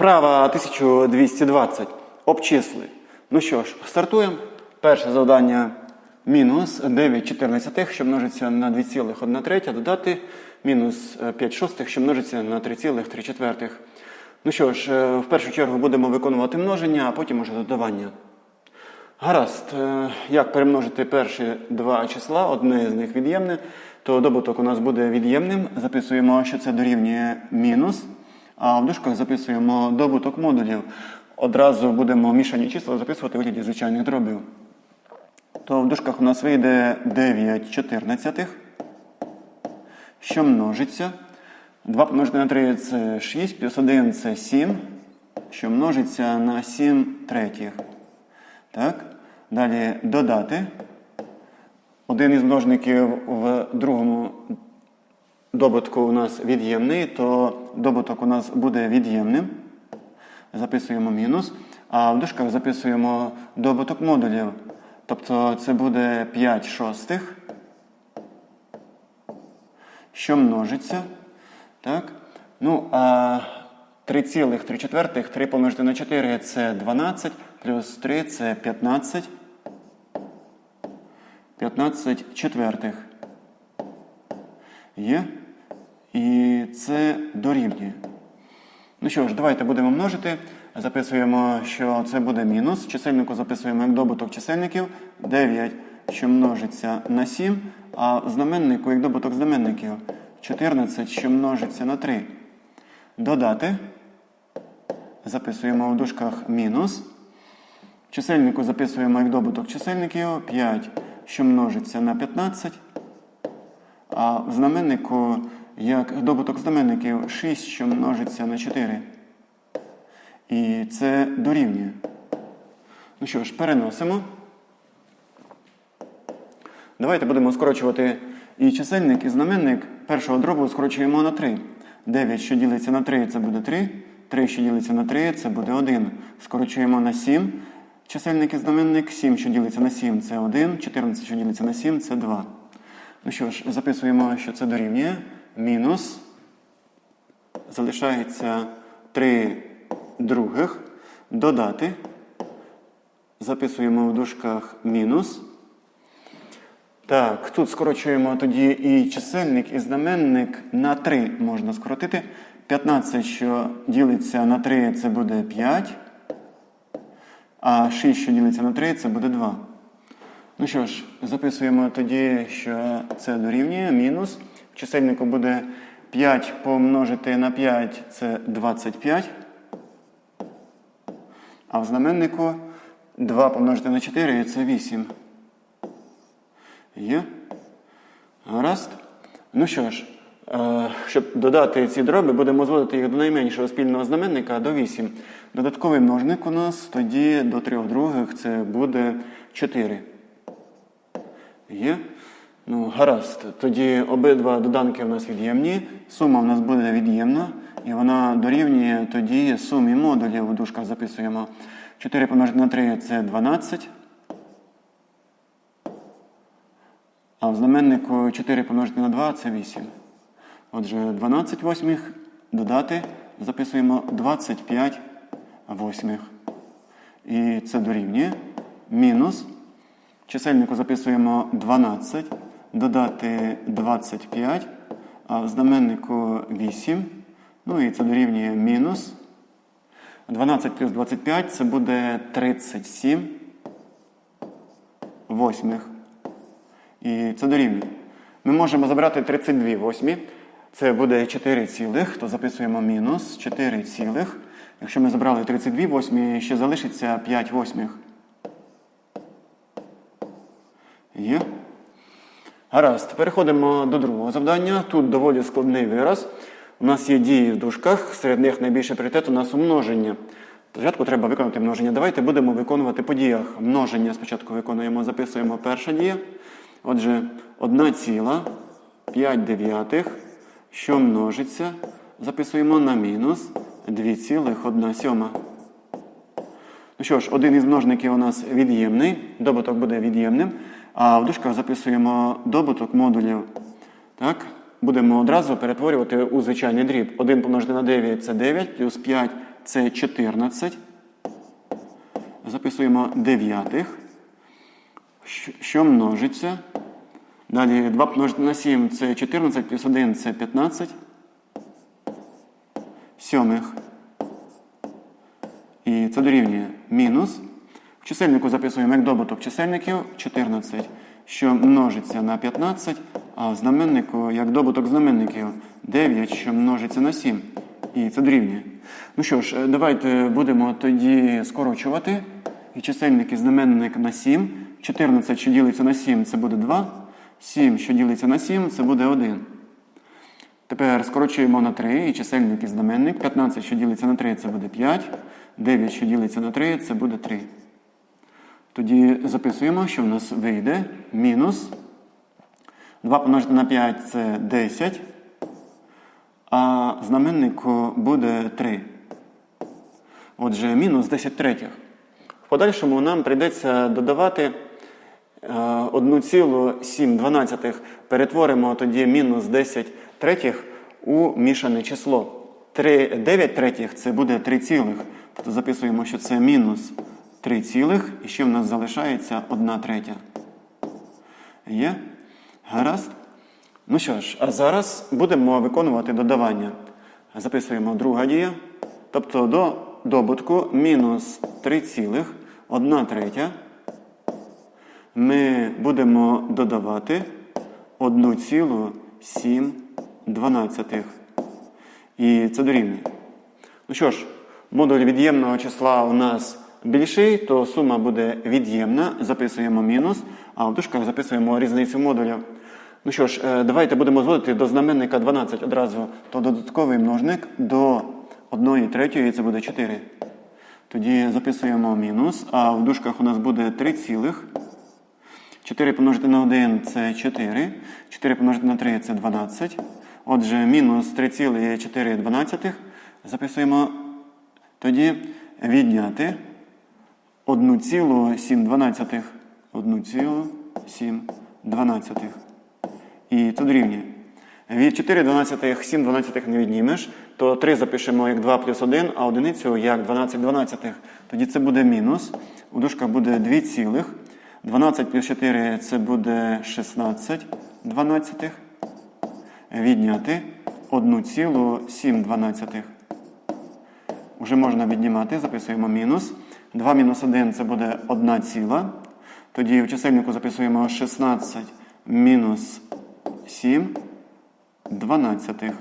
Вправа 1220. Обчисли. Ну що ж, стартуємо. Перше завдання мінус 9 чотирнадцятих, що множиться на 2,1 третя, додати мінус 5 шостих, що множиться на 3,3 четвертих. Ну що ж, е, в першу чергу будемо виконувати множення, а потім уже додавання. Гаразд, Е, як перемножити перші два числа, одне з них від'ємне, то добуток у нас буде від'ємним. Записуємо, що це дорівнює мінус, а в дужках записуємо добуток модулів. Одразу будемо мішані числа записувати у вигляді звичайних дробів. То в дужках у нас вийде 9 чотирнадцятих, що множиться. 2 помножити на 3 це 6, плюс 1 це 7, що множиться на 7 третіх. Так? Далі додати. Один із множників в другому добутку у нас від'ємний, то добуток у нас буде від'ємним. Записуємо мінус. А в дужках записуємо добуток модулів. Тобто це буде 5 шостих, що множиться. Так? Ну, а 3,3 четвертих, 3 помножити на 4 це 12, плюс 3 це 15. 15 четвертих. Є. І це дорівнює. Ну що ж, давайте будемо множити. Записуємо, що це буде мінус. Чисельнику записуємо як добуток чисельників 9, що множиться на 7, а знаменнику як добуток знаменників 14, що множиться на 3. Додати. Записуємо в дужках мінус. Чисельнику записуємо як добуток чисельників 5, що множиться на 15. А в знаменнику як добуток знаменників 6, що множиться на 4. І це дорівнює. Ну що ж, переносимо. Давайте будемо скорочувати і чисельник, і знаменник. Першого дробу скорочуємо на 3. 9, що ділиться на 3, це буде 3. 3, що ділиться на 3, це буде 1. Скорочуємо на 7. Чисельник і знаменник 7, що ділиться на 7, це 1. 14, що ділиться на 7, це 2. Ну що ж, записуємо, що це дорівнює. Мінус. Залишається 3 других. Додати. Записуємо в дужках мінус. Так, тут скорочуємо тоді і чисельник, і знаменник на 3 можна скоротити. 15, що ділиться на 3, це буде 5. А 6, що ділиться на 3, це буде 2. Ну що ж, записуємо тоді, що це дорівнює мінус. В чисельнику буде 5 помножити на 5 це 25. А в знаменнику 2 помножити на 4 це 8. Є? Гаразд. Ну що ж, е, щоб додати ці дроби, будемо зводити їх до найменшого спільного знаменника до 8. Додатковий множник у нас тоді до 3 других це буде 4. Є? Ну, гаразд. Тоді обидва доданки у нас від'ємні. Сума у нас буде від'ємна. І вона дорівнює тоді сумі модулів у дужках записуємо. 4 помножити на 3 це 12. А в знаменнику 4 помножити на 2 це 8. Отже, 12 восьмих додати записуємо 25 восьмих. І це дорівнює. Мінус. Чисельнику записуємо 12, додати 25, а знаменнику 8. Ну і це дорівнює мінус. 12 плюс 25 це буде 37 восьмих. І це дорівнює. Ми можемо забрати 32 восьмі. Це буде 4 цілих, то записуємо мінус 4 цілих. Якщо ми забрали 32 восьмі, ще залишиться 5 восьмих. Є. Гаразд. Переходимо до другого завдання. Тут доволі складний вираз. У нас є дії в дужках, серед них найбільший пріоритет у нас умноження. Спочатку треба виконати множення. Давайте будемо виконувати по діях. Множення спочатку виконуємо, записуємо перша дія. Отже, 1 ціла 5 дев'ятих, що множиться, записуємо на мінус 2,1 сьома. Ну що ж, один із множників у нас від'ємний, добуток буде від'ємним, а в дужках записуємо добуток модулів. Так? Будемо одразу перетворювати у звичайний дріб. 1 помножити на 9 це 9, плюс 5 це 14. Записуємо дев'ятих, що- множиться. Далі 2 помножити на 7 це 14 плюс 1 це 15. Сьомих. І це дорівнює мінус. В чисельнику записуємо як добуток чисельників 14, що множиться на 15, а в знаменнику як добуток знаменників 9, що множиться на 7. І це дорівнює. Ну що ж, е, давайте будемо тоді скорочувати. І чисельник і знаменник на 7. 14, що ділиться на 7, це буде 2. 7, що ділиться на 7, це буде 1. Тепер скорочуємо на 3 і чисельник і знаменник. 15, що ділиться на 3, це буде 5. 9, що ділиться на 3, це буде 3. Тоді записуємо, що в нас вийде мінус 2 помножити на 5 це 10, а знаменнику буде 3. Отже, мінус 10 третіх. В подальшому нам прийдеться додавати е, 1,7. Перетворимо тоді мінус 10 третіх у мішане число. 3, 9 третіх це буде 3 цілих. Тобто записуємо, що це мінус 3 цілих, і ще в нас залишається 1 третя. Є? Гаразд? Ну що ж, а зараз будемо виконувати додавання. Записуємо друга дія. Тобто до добутку мінус 3 цілих, 1 третя. Ми будемо додавати 1,7 дванадцятих. І це дорівнює. Ну що ж, модуль від'ємного числа у нас більший, то сума буде від'ємна. Записуємо мінус, а в дужках записуємо різницю модулів. Ну що ж, е, давайте будемо зводити до знаменника 12 одразу, то додатковий множник до 1 третьої це буде 4. Тоді записуємо мінус, а в дужках у нас буде 3 цілих. 4 помножити на 1 це 4. 4 помножити на 3 це 12. Отже, мінус 3,4 записуємо тоді відняти 1,7. 1,7. І це дорівнює. Від 4 дванадцятих 7 дванадцятих не віднімеш, то 3 запишемо як 2 плюс 1, а одиницю як 12 дванадцятих. Тоді це буде мінус. У дужках буде 2 цілих. 12 плюс 4 це буде 16 дванадцятих. Відняти 1,7. Уже можна віднімати, записуємо мінус. 2 мінус 1 це буде 1 ціла. Тоді в чисельнику записуємо 16 мінус 7 дванадцятих.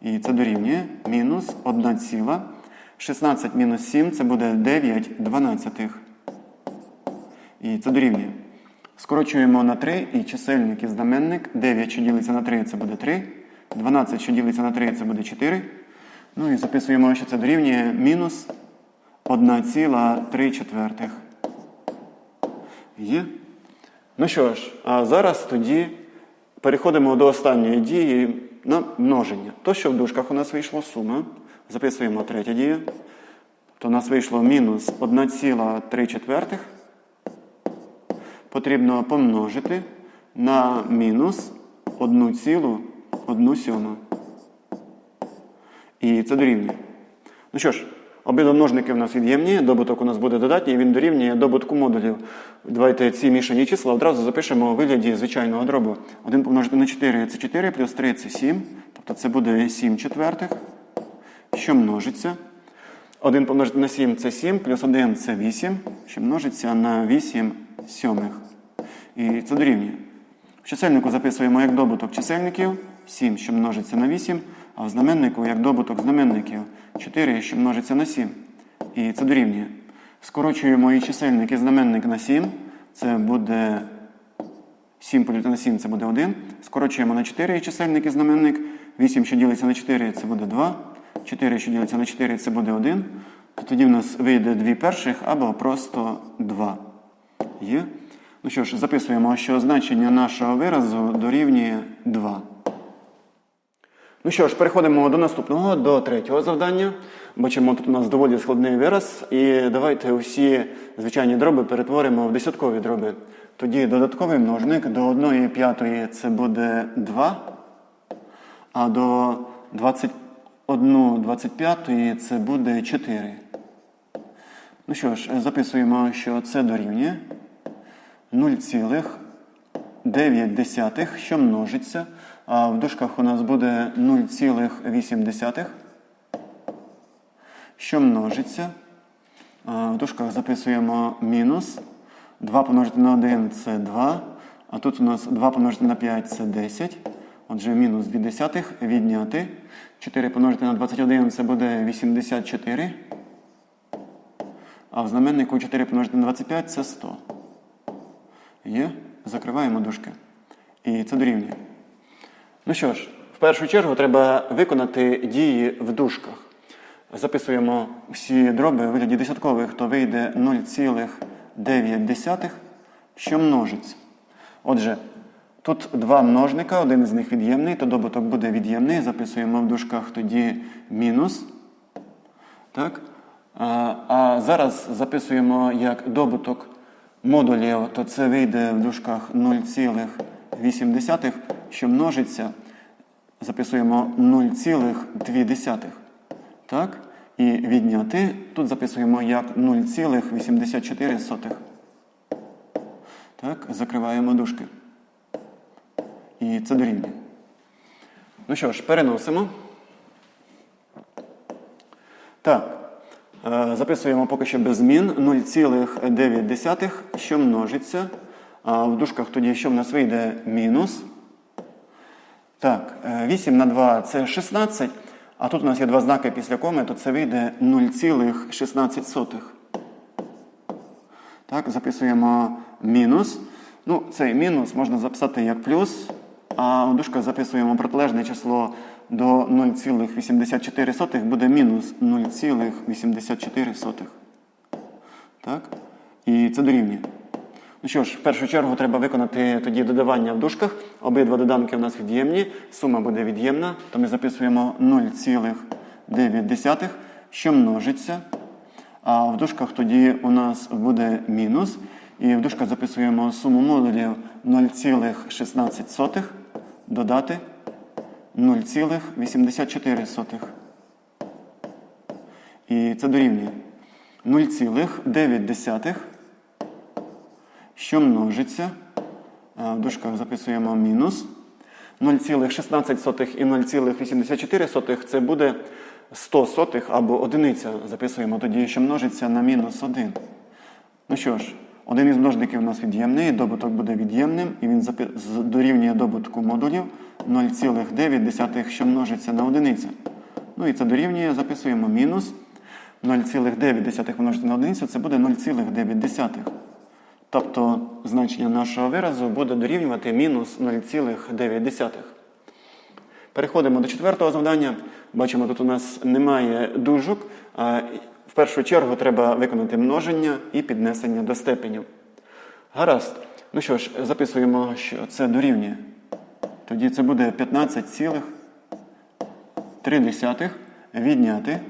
І це дорівнює мінус 1 ціла. 16 мінус 7 це буде 9 дванадцятих. І це дорівнює. Скорочуємо на 3 і чисельник і знаменник. 9, що ділиться на 3, це буде 3. 12, що ділиться на 3, це буде 4. Ну і записуємо, що це дорівнює мінус 1,3 четвертих. Є? Ну що ж, а зараз тоді переходимо до останньої дії на множення. То, що в дужках у нас вийшло сума. Записуємо третя дія. То у нас вийшло мінус 1,3 четвертих. Потрібно помножити на мінус 1,1 сьому. І це дорівнює. Ну що ж, обидва множники в нас від'ємні, добуток у нас буде додатній, він дорівнює добутку модулів. Давайте ці мішані числа одразу запишемо у вигляді звичайного дробу. 1 помножити на 4 це 4, плюс 3 це 7. Тобто це буде 7 четвертих, що множиться. 1 помножити на 7 це 7, плюс 1 це 8, що множиться на 8 сьомих. І це дорівнює. В чисельнику записуємо як добуток чисельників 7, що множиться на 8, а в знаменнику як добуток знаменників 4, що множиться на 7. І це дорівнює. Скорочуємо і чисельник і знаменник на 7. Це буде 7 поділити на 7 це буде 1. Скорочуємо на 4 і чисельник і знаменник. 8, що ділиться на 4, це буде 2. 4, що ділиться на 4, це буде 1. То тоді в нас вийде 2 перших або просто 2. Є? Ну що ж, записуємо, що значення нашого виразу дорівнює 2. Ну що ж, переходимо до наступного, до третього завдання. Бачимо, тут у нас доволі складний вираз. І давайте усі звичайні дроби перетворимо в десяткові дроби. Тоді додатковий множник до 1 п'ятої це буде 2, а до 20 1 25 це буде 4. Ну що ж, записуємо, що це дорівнює 0,9, що множиться. А в дужках у нас буде 0,8, що множиться. В дужках записуємо мінус. 2 помножити на 1 це 2. А тут у нас 2 помножити на 5 це 10. Отже, мінус 2 десятих відняти. 4 помножити на 21 це буде 84. А в знаменнику 4 помножити на 25 це 100. Є. Закриваємо дужки. І це дорівнює. Ну що ж, в першу чергу треба виконати дії в дужках. Записуємо всі дроби у вигляді десяткових, то вийде 0,9, що множиться. Отже, тут два множника, один з них від'ємний, то добуток буде від'ємний. Записуємо в дужках тоді мінус. Так? А, зараз записуємо як добуток модулів, то це вийде в дужках 0,8, що множиться. Записуємо 0,2. Так? І відняти тут записуємо як 0,84. Так, закриваємо дужки. І це дорівнює. Ну що ж, переносимо. Так. е, Записуємо поки що без змін 0,9, що множиться. А в дужках тоді що в нас вийде мінус. Так, е, 8 на 2 це 16. А тут у нас є два знаки після коми, то це вийде 0,16. Так, записуємо мінус. Ну, цей мінус можна записати як плюс, а у дужках записуємо протилежне число до 0,84 буде мінус 0,84. Так? І це дорівнює. Ну що ж, в першу чергу треба виконати тоді додавання в дужках. Обидва доданки у нас від'ємні, сума буде від'ємна, то ми записуємо 0,9, що множиться. А в дужках тоді у нас буде мінус. І в дужках записуємо суму модулів 0,16 додати 0,84. І це дорівнює 0,9 що множиться. А В дужках записуємо мінус. 0,16 і 0,84 це буде 100 сотих або одиниця. Записуємо тоді, що множиться на мінус 1. Ну що ж, один із множників у нас від'ємний, добуток буде від'ємним, і він дорівнює добутку модулів 0,9, що множиться на одиницю. Ну і це дорівнює, записуємо мінус 0,9 помножити на одиницю, це буде 0,9. Тобто значення нашого виразу буде дорівнювати мінус 0,9. Переходимо до четвертого завдання. Бачимо, тут у нас немає дужок. В першу чергу треба виконати множення і піднесення до степенів. Гаразд. Ну що ж, записуємо, що це дорівнює. Тоді це буде 15,3 відняти.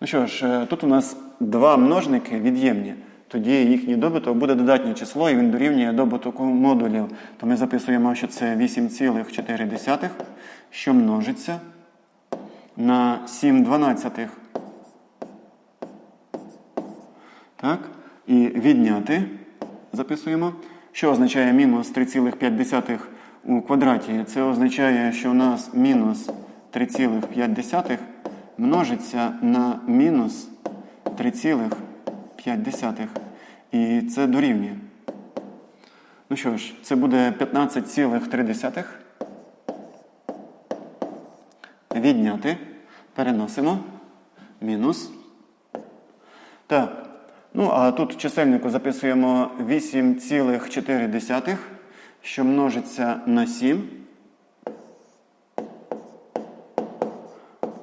Ну що ж, е, тут у нас два множники від'ємні. Тоді їхній добуток буде додатнє число, і він дорівнює добутку модулів. То ми записуємо, що це 8,4, що множиться на 7 дванадцятих. Так? І відняти записуємо. Що означає мінус 3,5 у квадраті? Це означає, що у нас мінус 3,5 множиться на мінус 3,5. І це дорівнює. Ну що ж, це буде 15,3. Відняти. Переносимо. Мінус. Так. Ну, а тут в чисельнику записуємо 8,4, що множиться на 7.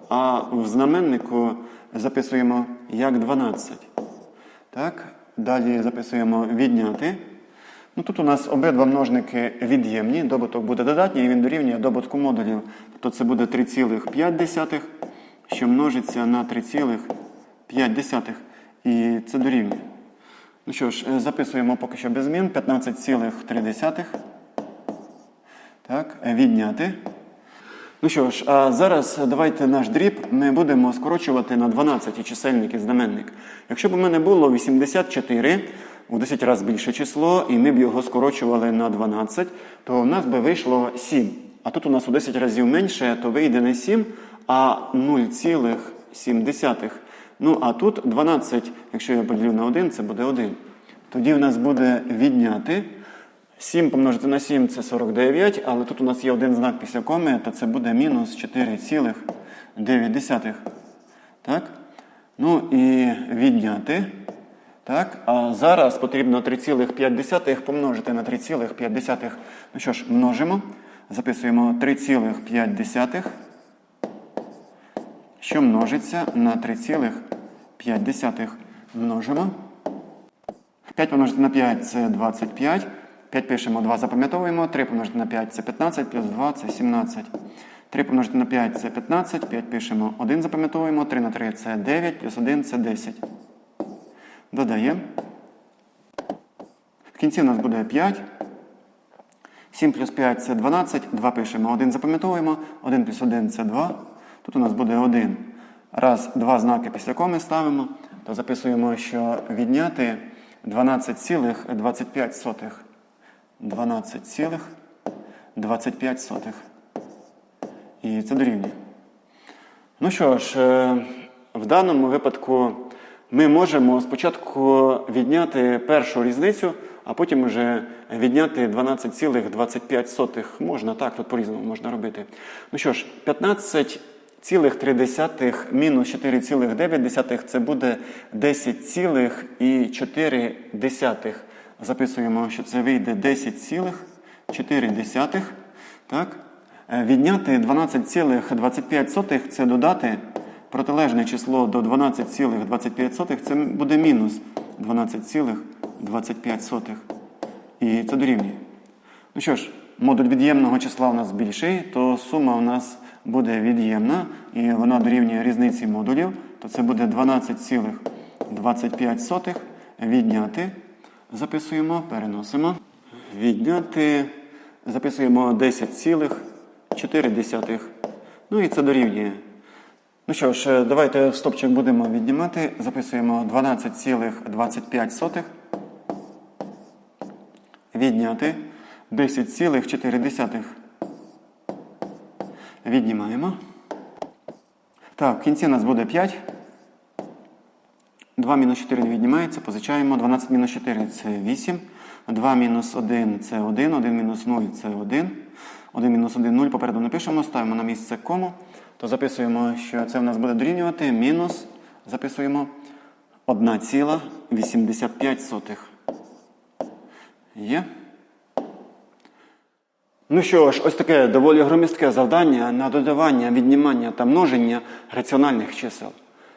А в знаменнику записуємо як 12. Так, далі записуємо відняти. Ну, тут у нас обидва множники від'ємні, добуток буде додатній, і він дорівнює добутку модулів. Тобто це буде 3,5, що множиться на 3,5. І це дорівнює. Ну що ж, е, записуємо поки що без змін 15,3. Так, відняти. Ну що ж, а зараз давайте наш дріб ми будемо скорочувати на 12 і чисельник і знаменник. Якщо б у мене було 84, у 10 разів більше число, і ми б його скорочували на 12, то у нас би вийшло 7. А тут у нас у 10 разів менше, то вийде не 7, а 0,7. Ну, а тут 12, якщо я поділю на 1, це буде 1. Тоді у нас буде відняти. 7 помножити на 7 це 49, але тут у нас є один знак після коми, то це буде мінус 4,9. Так? Ну і відняти. Так? А зараз потрібно 3,5 помножити на 3,5. Ну що ж, множимо. Записуємо 3,5, що множиться на 3,5. Множимо. 5 помножити на 5 це 25. 5 пишемо, 2 запам'ятовуємо. 3 помножити на 5 це 15, плюс 2 це 17. 3 помножити на 5 це 15, 5 пишемо, 1 запам'ятовуємо, 3 на 3 це 9, плюс 1 це 10. Додаємо. В кінці у нас буде 5. 7 плюс 5 це 12, 2 пишемо, 1 запам'ятовуємо, 1 плюс 1 це 2. Тут у нас буде 1. Раз, два знаки після коми ставимо, то записуємо, що відняти 12,25. 12,25. І це дорівнює. Ну що ж, е, в даному випадку ми можемо спочатку відняти першу різницю, а потім вже відняти 12,25. Можна так, тут по-різному можна робити. Ну що ж, 15,3 мінус 4,9 це буде 10,4. Записуємо, що це вийде 10,4. Так? Е, Відняти 12,25 це додати протилежне число до 12,25, це буде мінус 12,25. І це дорівнює. Ну що ж, модуль від'ємного числа у нас більший, то сума у нас буде від'ємна, і вона дорівнює різниці модулів, то це буде 12,25 відняти. Записуємо, переносимо. Відняти. Записуємо 10,4. Ну і це дорівнює. Ну що ж, е, давайте стопчик будемо віднімати. Записуємо 12,25. Відняти 10,4. Віднімаємо. Так, в кінці у нас буде 5. 2 мінус 4 не віднімається, позичаємо. 12 мінус 4 це 8. 2 мінус 1 це 1, 1 мінус 0 це 1. 1 мінус 1 0 попереду не пишемо, ставимо на місце кому. То записуємо, що це в нас буде дорівнювати мінус, записуємо 1,85. Є. Ну що ж, ось таке доволі громістке завдання на додавання, віднімання та множення раціональних чисел.